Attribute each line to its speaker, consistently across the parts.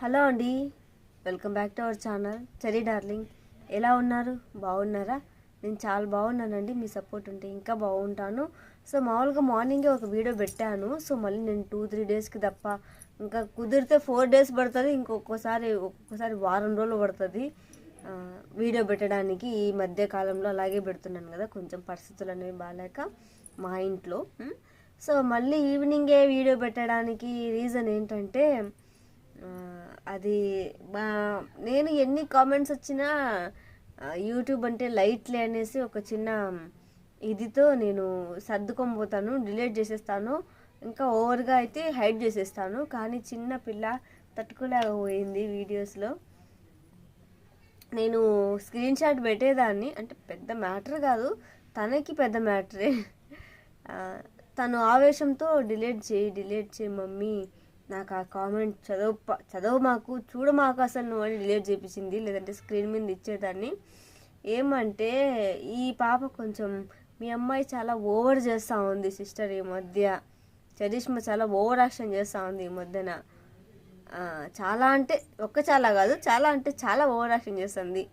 Speaker 1: Hello అండి. Welcome back to our channel. Cherry darling. ఎలా ఉన్నారు? బాగున్నారా? నేను చాలా బాగున్నానండి. మీ సపోర్ట్ ఉంటే ఇంకా బాగుంటాను. సో మామూలుగా మార్నింగే ఒక వీడియో పెట్టాను. సో మళ్ళీ నేను టూ త్రీ డేస్కి తప్ప ఇంకా కుదిరితే ఫోర్ డేస్ పడుతుంది. ఇంకొకసారి ఒక్కొక్కసారి వారం రోజులు పడుతుంది. వీడియో పెట్టడానికి ఈ మధ్య కాలంలో అలాగే పెడుతున్నాను కదా. కొంచెం పరిస్థితులు అనేవి బాగాలేక మా ఇంట్లో. సో మళ్ళీ ఈవినింగే వీడియో పెట్టడానికి రీజన్ ఏంటంటే అది మా నేను ఎన్ని కామెంట్స్ వచ్చినా యూట్యూబ్ అంటే లైట్లే అనేసి ఒక చిన్న ఇదితో నేను సర్దుకొని డిలీట్ చేసేస్తాను ఇంకా ఓవర్గా అయితే హైడ్ చేసేస్తాను. కానీ చిన్న పిల్ల తట్టుకోలేకపోయింది వీడియోస్లో నేను స్క్రీన్ షాట్ పెట్టేదాన్ని అంటే పెద్ద మ్యాటర్ కాదు తనకి పెద్ద మ్యాటరే తను ఆవేశంతో డిలీట్ చేయి డిలీట్ చేయి మమ్మీ. నాకు ఆ కామెంట్ చదవ చదవ మాకు చూడ మాకు అసలు నువ్వు అని డిలీట్ చేయించింది లేదంటే స్క్రీన్ మీద ఇచ్చేదాన్ని. ఏమంటే ఈ పాప కొంచెం మీ అమ్మాయి చాలా ఓవర్ చేస్తూ ఉంది సిస్టర్ ఈ మధ్య. చరిష్మ చాలా ఓవర్ యాక్షన్ చేస్తూ ఉంది ఈ మధ్యన. చాలా అంటే ఒక్క చాలా కాదు చాలా అంటే చాలా ఓవర్ యాక్షన్ చేస్తుంది.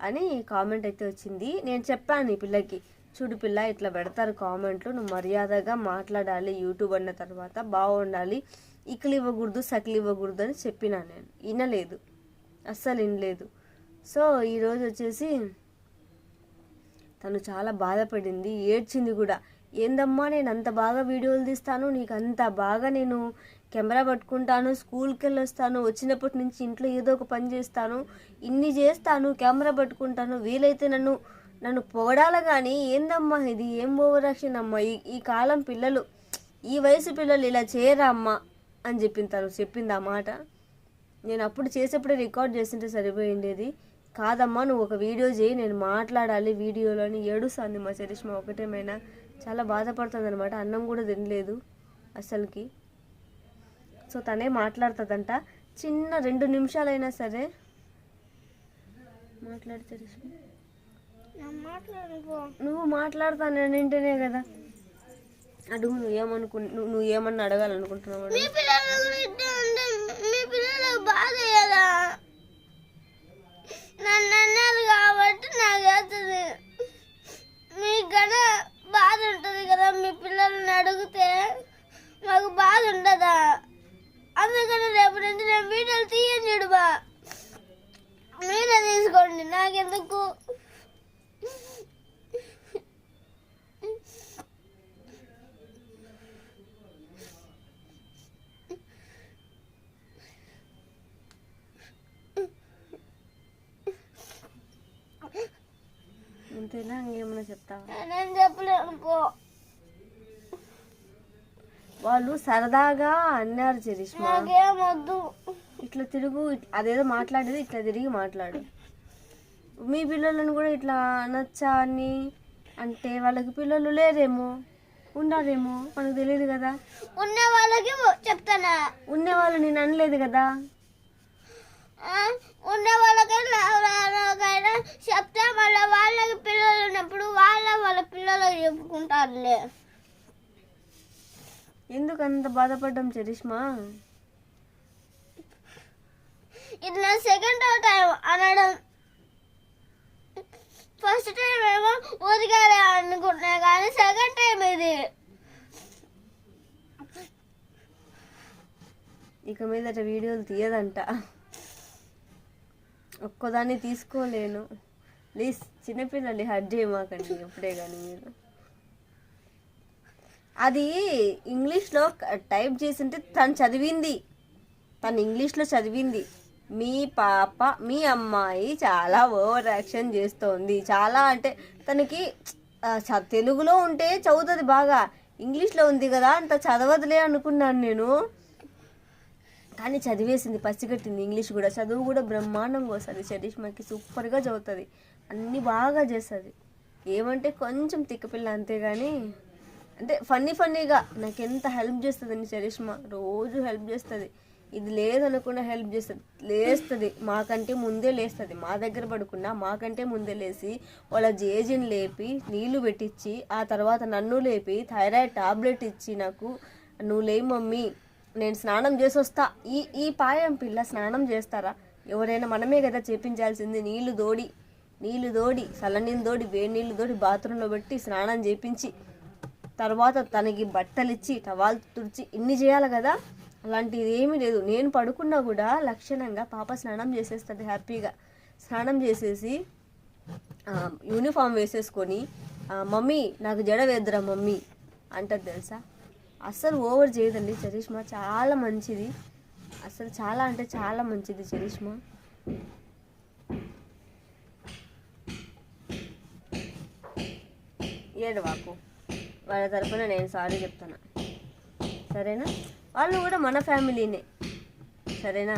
Speaker 1: అని కామెంట్ అయితే వచ్చింది. నేను చెప్పాను ఈ పిల్లకి. చూడు పిల్ల ఇట్లా పెడతారు కామెంట్లు. నువ్వు మర్యాదగా మాట్లాడాలి యూట్యూబ్ అన్న తర్వాత బాగుండాలి. ఇకలు ఇవ్వకూడదు సకిలు ఇవ్వకూడదు అని చెప్పినా నేను. వినలేదు. అస్సలు వినలేదు. సో ఈరోజు వచ్చేసి తను చాలా బాధపడింది ఏడ్చింది కూడా. ఏందమ్మా నేను అంత బాగా వీడియోలు తీస్తాను నీకు అంత బాగా నేను కెమెరా పట్టుకుంటాను స్కూల్కి వెళ్ళి వస్తాను వచ్చినప్పటి నుంచి ఇంట్లో ఏదో ఒక పని చేస్తాను ఇన్ని చేస్తాను కెమెరా పట్టుకుంటాను వీలైతే నన్ను నన్ను పొగడాల కానీ ఏందమ్మా ఇది? ఏం ఓవరాక్షన్ అమ్మా ఈ ఈ కాలం పిల్లలు ఈ వయసు పిల్లలు ఇలా చేయరా అమ్మా అని చెప్పింది తను చెప్పింది ఆ మాట. నేను అప్పుడు చేసేప్పుడే రికార్డ్ చేస్తుంటే సరిపోయిండేది. కాదమ్మా నువ్వు ఒక వీడియో చేయి నేను మాట్లాడాలి వీడియోలో అని ఏడుస్తుంది మా చరిష్మా. ఒకటేమైనా చాలా బాధపడుతుంది అనమాట అన్నం కూడా తినలేదు అసలుకి. సో తనే మాట్లాడుతుందంట. చిన్న రెండు నిమిషాలైనా సరే మాట్లాడు నువ్వు మాట్లాడతాను నేను వింటేనే కదా. అడుగు నువ్వు ఏమనుకు నువ్వు నువ్వు ఏమన్నా అడగాలనుకుంటున్నావు
Speaker 2: నేను చెప్పలేను పో.
Speaker 1: వాళ్ళు సరదాగా అన్నారు చరిష్మా
Speaker 2: నాకేమొద్దు
Speaker 1: ఇట్లా తిరుగు అదేదో మాట్లాడేది ఇట్లా తిరిగి మాట్లాడు. మీ పిల్లలను కూడా ఇట్లా అనొచ్చా అని అంటే వాళ్ళకి పిల్లలు లేరేమో? ఉండారేమో మనకు తెలియదు కదా.
Speaker 2: ఉన్న వాళ్ళకి చెప్తానా?
Speaker 1: ఉండే వాళ్ళు నేను అనలేదు కదా.
Speaker 2: ఉన్న వాళ్ళకైనా వాళ్ళకైనా చెప్తే మళ్ళీ వాళ్ళకి పిల్లలు ఉన్నప్పుడు వాళ్ళ వాళ్ళ పిల్లలకు చెప్పుకుంటారులే.
Speaker 1: ఎందుకు అంత బాధపడ్డం చరిష్మా?
Speaker 2: ఇది నా సెకండ్ టైం అనడం. ఫస్ట్ టైం ఏమో ఊరిగానే అనుకుంటున్నా కానీ సెకండ్ టైం ఇది.
Speaker 1: ఇక మీదట వీడియోలు తీయదంట. ఒక్కదాన్ని తీసుకోలేను. ప్లీజ్ చిన్నపిల్లల్ని హర్ట్ చేయమాకండి ఎప్పుడే కానీ మీరు. అది ఇంగ్లీష్లో టైప్ చేసింటే తను చదివింది. తను ఇంగ్లీష్లో చదివింది. మీ పాప మీ అమ్మాయి చాలా ఓవర్ యాక్షన్ చేస్తోంది. చాలా అంటే తనకి చ- తెలుగులో ఉంటే చదువుతుంది బాగా. ఇంగ్లీష్లో ఉంది కదా అంత చదవదులే అనుకున్నాను నేను. కానీ చదివేసింది పసిగట్టింది ఇంగ్లీష్ కూడా. చదువు కూడా బ్రహ్మాండంగా వస్తుంది. చరిష్మాకి సూపర్గా చదువుతుంది. అన్నీ బాగా చేస్తుంది. ఏమంటే కొంచెం తిక్కపిల్ల అంతేగాని అంటే ఫన్నీ ఫన్నీగా. నాకు ఎంత హెల్ప్ చేస్తుంది చరిష్మా రోజు హెల్ప్ చేస్తుంది. ఇది లేదనకుండా హెల్ప్ చేస్తుంది. లేస్తుంది. మాకంటే ముందే లేస్తుంది. మా దగ్గర పడుకున్నా మాకంటే ముందే లేచి వాళ్ళ జేజిని లేపి నీళ్ళు పెట్టించి ఆ తర్వాత నన్ను లేపి థైరాయిడ్ టాబ్లెట్ ఇచ్చి నాకు నువ్వు లేవు మమ్మీ. నేను స్నానం చేసి వస్తా. ఈ ఈ పాయం పిల్ల స్నానం చేస్తారా? ఎవరైనా మనమే కదా చేపించాల్సింది. నీళ్ళు దోడి నీళ్ళు దోడి చల్లనీళ్ళు దోడి వేడి నీళ్ళు దోడి బాత్రూంలో పెట్టి స్నానం చేపించి తర్వాత తనకి బట్టలు ఇచ్చి టవాల్ తుడిచి ఇన్ని చేయాలి కదా? అలాంటిది ఏమీ లేదు. నేను పడుకున్నా కూడా లక్షణంగా పాప స్నానం చేసేస్తుంది హ్యాపీగా. స్నానం చేసేసి యూనిఫామ్ వేసేసుకొని మమ్మీ నాకు జడ వేద్దురా మమ్మీ అంటది తెలుసా? అస్సలు ఓవర్ చేయదండి చరిష్మా చాలా మంచిది. అసలు చాలా అంటే చాలా మంచిది చరిష్మా. ఏడవాకు వాళ్ళ తరపున నేను సారీ చెప్తాను సరేనా? వాళ్ళు కూడా మన ఫ్యామిలీనే. సరేనా?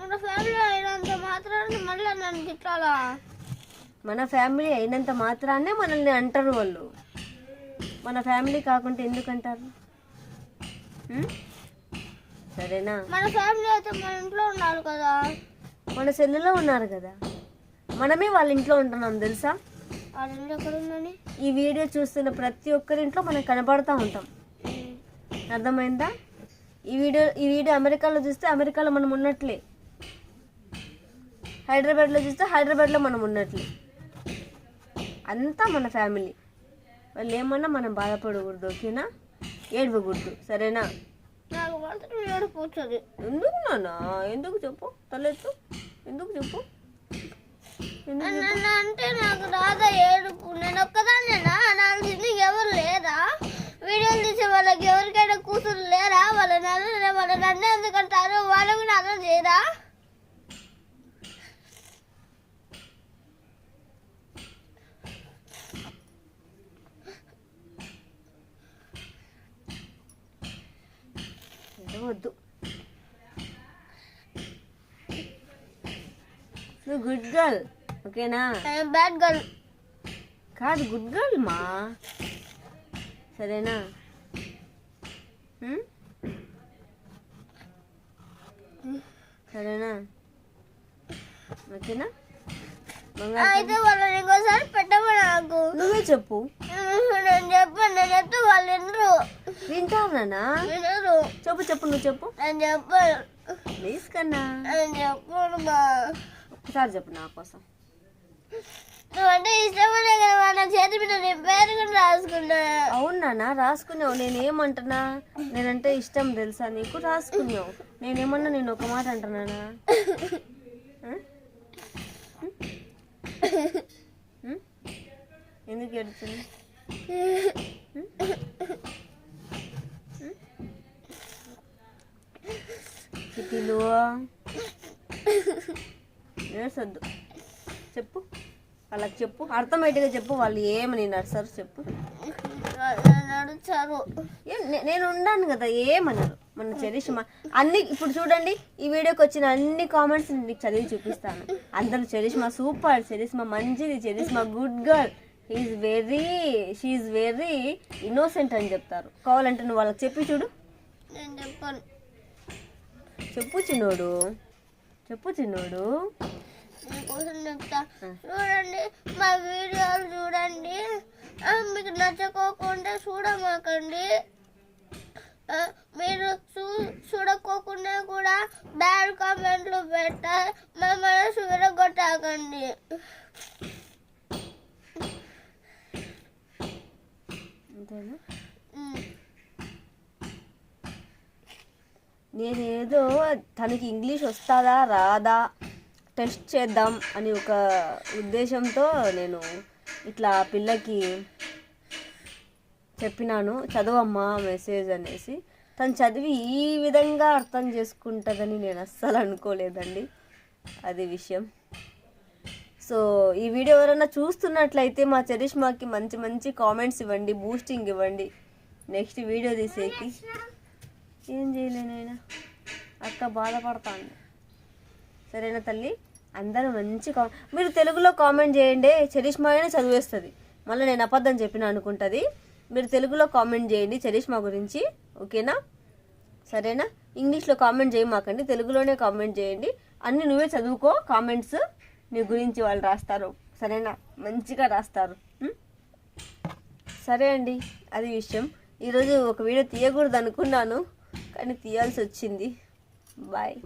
Speaker 2: మన ఫ్యామిలీ అయినంత మాత్రాన్ని మళ్ళీ నన్ను తిట్టాలా?
Speaker 1: మన ఫ్యామిలీ అయినంత మాత్రాన్నే మనల్ని అంటారు వాళ్ళు. మన ఫ్యామిలీ కాకుంటే ఎందుకు అంటారు ఉం? సరేనా?
Speaker 2: మన ఫ్యామిలీ అయితే మన ఇంట్లో ఉండాలి కదా.
Speaker 1: మన సెల్లులో ఉన్నారు కదా. మనమే వాళ్ళ ఇంట్లో ఉంటున్నాం తెలుసా? ఈ వీడియో చూస్తున్న ప్రతి ఒక్కరి ఇంట్లో మనం కనబడుతూ ఉంటాం. అర్థమైందా? ఈ వీడియో ఈ వీడియో అమెరికాలో చూస్తే అమెరికాలో మనం ఉన్నట్లే. హైదరాబాద్లో చూస్తే హైదరాబాద్లో మనం ఉన్నట్లే. అంతా మన ఫ్యామిలీ. వాళ్ళు ఏమన్నా మనం బాధపడకూడదు ఓకేనా? ఏడవకూడదు సరేనా?
Speaker 2: నాకు మాత్రం ఏడుపు
Speaker 1: ఎందుకు నాన్న? ఎందుకు చెప్పు? తలెత్తు. ఎందుకు చెప్పు?
Speaker 2: అంటే నాకు రాదా ఏడుపు. నేను ఒక్కదాన్నేనా? అనాల్సింది ఎవరు లేరా? వీడియోలు తీసే వాళ్ళకి ఎవరికైనా కూతురు లేరా? వాళ్ళ నన్ను వాళ్ళ నన్ను ఎందుకంటారు? వాళ్ళు కూడా అర్థం చేయరా?
Speaker 1: ఏడవద్దు నువ్వు గుడ్ గర్ల్ ఓకేనా?
Speaker 2: బ్యాడ్ గర్ల్
Speaker 1: కాదు గుడ్ గర్ల్ మా. సరేనా? సరేనా? ఓకేనా?
Speaker 2: అయితే వాళ్ళని ఇంకోసారి పెట్టమని నాకు
Speaker 1: నువ్వే చెప్పు.
Speaker 2: నేను చెప్పాను నేను చెప్తే వాళ్ళు వినరు.
Speaker 1: వింటానా
Speaker 2: వినరు.
Speaker 1: చెప్పు చెప్పు నువ్వు చెప్పు.
Speaker 2: నేను చెప్పాను
Speaker 1: ప్లీజ్ కన్నా.
Speaker 2: నేను చెప్పాను మా?
Speaker 1: ఒకసారి చెప్పు నా కోసం.
Speaker 2: నువ్వంటే ఇష్టమనే కదా నా చేతి మీద నీ పేరు కూడా రాసుకున్నా.
Speaker 1: అవునా రాసుకున్నావు. నేనేమంటున్నా? నేనంటే ఇష్టం తెలుసా నీకు? రాసుకున్నావు. నేనేమన్నా నేను ఒక మాట అంటున్నానా? ఎందుకు ఎడుతుంది చిటిలు ఏడ్చొద్దు. చెప్పు. వాళ్ళకి చెప్పు. అర్థమయ్యేట్టుగా చెప్పు. వాళ్ళు ఏమని నడుస్తారు చెప్పు.
Speaker 2: నడుచారు
Speaker 1: నేను ఉన్నాను కదా ఏమన్నారు? మన చరిష్మా అన్ని ఇప్పుడు చూడండి ఈ వీడియోకి వచ్చిన అన్ని కామెంట్స్ నీకు చదివి చూపిస్తాను. అందరూ చరిష్మా సూపర్ చరిష్మా మంచిది Charishma good girl. Is very she very innocent అని చెప్తారు. కావాలంటే నువ్వు వాళ్ళకి చెప్పి చూడు.
Speaker 2: నేను చెప్పాను.
Speaker 1: చెప్పు చిన్నోడు. చెప్పు చిన్నోడు.
Speaker 2: మీకోసం చెప్తా చూడండి మా వీడియోలు చూడండి. మీకు నచ్చకోకుండా చూడమాకండి. మీరు చూ చూడకోకుండా కూడా బ్యాడ్ కామెంట్లు పెట్ట మా మనసు విరగొట్టాకండి.
Speaker 1: అంతేనా? నేనేదో తనకి ఇంగ్లీష్ వస్తుందా రాదా టెస్ట్ చేద్దాం అని ఒక ఉద్దేశంతో నేను ఇట్లా పిల్లకి చెప్పినాను చదవమ్మా మెసేజ్ అనేసి. తను చదివి ఈ విధంగా అర్థం చేసుకుంటుందని నేను అస్సలు అనుకోలేదండి అది విషయం. సో ఈ వీడియో ఎవరైనా చూస్తున్నట్లయితే మా చరిష్మాకి మంచి మంచి కామెంట్స్ ఇవ్వండి బూస్టింగ్ ఇవ్వండి. నెక్స్ట్ వీడియో తీసేకి. ఏం చేయలేనైనా అక్క బాధపడతాను సరేనా తల్లి? అందరూ మంచి కా మీరు తెలుగులో కామెంట్ చేయండి. చరిష్మా అయినా చదివేస్తుంది. మళ్ళీ నేను అబద్ధం చెప్పిన అనుకుంటుంది. మీరు తెలుగులో కామెంట్ చేయండి చరిష్మా గురించి. ఓకేనా? సరేనా? ఇంగ్లీష్లో కామెంట్ చేయమాకండి. తెలుగులోనే కామెంట్ చేయండి. అన్ని నువ్వే చదువుకో. కామెంట్స్ నీ గురించి వాళ్ళు రాస్తారు. సరేనా? మంచిగా రాస్తారు. సరే అండి. అది విషయం. ఈరోజు ఒక వీడియో తీయకూడదు అనుకున్నాను కానీ తీయాల్సి వచ్చింది. బాయ్